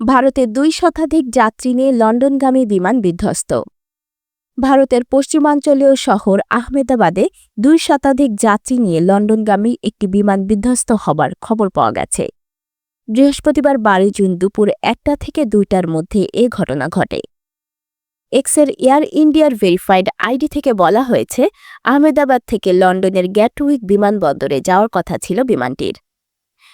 ভারতে দুই শতাধিক যাত্রী নিয়ে লন্ডনগামী বিমান বিধ্বস্ত। ভারতের পশ্চিমাঞ্চলীয় শহর আহমেদাবাদে দুই শতাধিক যাত্রী নিয়ে লন্ডনগামী একটি বিমান বিধ্বস্ত হবার খবর পাওয়া গেছে। বৃহস্পতিবার বারোই জুন দুপুর একটা থেকে দুইটার মধ্যে এ ঘটনা ঘটে। এক্সের এয়ার ইন্ডিয়ার ভেরিফাইড আইডি থেকে বলা হয়েছে, আহমেদাবাদ থেকে লন্ডনের গ্যাটউইক বিমানবন্দরে যাওয়ার কথা ছিল বিমানটির।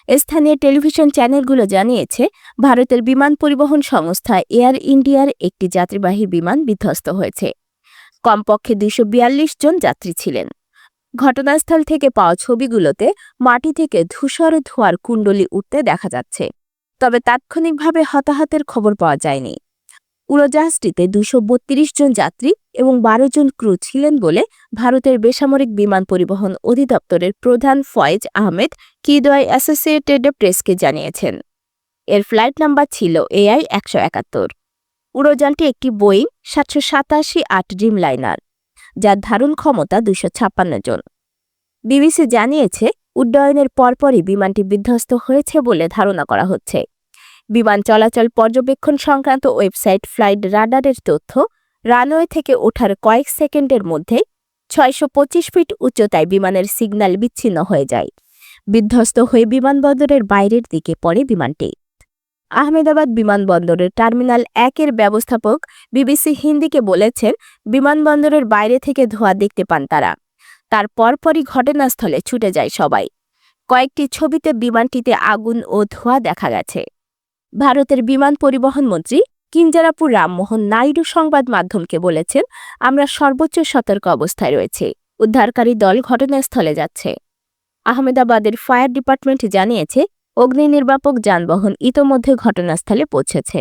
স্থানীয় টেলিভিশন চ্যানেলগুলো জানিয়েছে, ভারতের বিমান পরিবহন সংস্থা এয়ার ইন্ডিয়ার একটি যাত্রীবাহী বিমান বিধ্বস্ত হয়েছে। কমপক্ষে দুইশো বিয়াল্লিশ জন যাত্রী ছিলেন। ঘটনাস্থল থেকে পাওয়া ছবিগুলোতে মাটি থেকে ধূসর ধোয়ার কুণ্ডলি উঠতে দেখা যাচ্ছে, তবে তাৎক্ষণিকভাবে হতাহতের খবর পাওয়া যায়নি। উড়োজাহাজটিতে দুশো জন যাত্রী এবং বারো জন ক্রু ছিলেন বলে ভারতের বেসামরিক বিমান পরিবহন অধিদপ্তরের প্রধান ফয়েজ আহমেদ কিদোয়াই অ্যাসোসিয়েটেড প্রেসকে জানিয়েছেন। এর ফ্লাইট নাম্বার ছিল এআই একশো একাত্তর। উড়োযানটি একটি বোয়িং সাতশো সাতাশি আট ড্রিম লাইনার যার ধারণ ক্ষমতা দুশো ছাপ্পান্ন জন। বিবিসি জানিয়েছে, উড্ডয়নের পরপরই বিমানটি বিধ্বস্ত হয়েছে বলে ধারণা করা হচ্ছে। বিমান চলাচল পর্যবেক্ষণ সংক্রান্ত ওয়েবসাইট ফ্লাইট রাডারের তথ্য রানওয়ে থেকে ওঠার কয়েক সেকেন্ডের মধ্যে ছয়শো পঁচিশ ফিট উচ্চতায় বিমানের সিগন্যাল বিচ্ছিন্ন হয়ে যায়। বিধ্বস্ত হয়ে বিমানবন্দরের বাইরের দিকে পড়ে বিমানটি। আহমেদাবাদ বিমানবন্দরের টার্মিনাল একের ব্যবস্থাপক বিবিসি হিন্দিকে বলেছেন, বিমানবন্দরের বাইরে থেকে ধোঁয়া দেখতে পান তারা। তার পরপরই ঘটনাস্থলে ছুটে যায় সবাই। কয়েকটি ছবিতে বিমানটিতে আগুন ও ধোঁয়া দেখা গেছে। ভারতের বিমান পরিবহন মন্ত্রী কিঞ্জারাপুর রামমোহন নাইডু সংবাদ মাধ্যমকে বলেছেন, আমরা সর্বোচ্চ সতর্ক অবস্থায় রয়েছে। উদ্ধারকারী দল ঘটনাস্থলে যাচ্ছে। আহমেদাবাদের ফায়ার ডিপার্টমেন্ট জানিয়েছে অগ্নি নির্বাপক যানবাহন ইতোমধ্যে ঘটনাস্থলে পৌঁছেছে।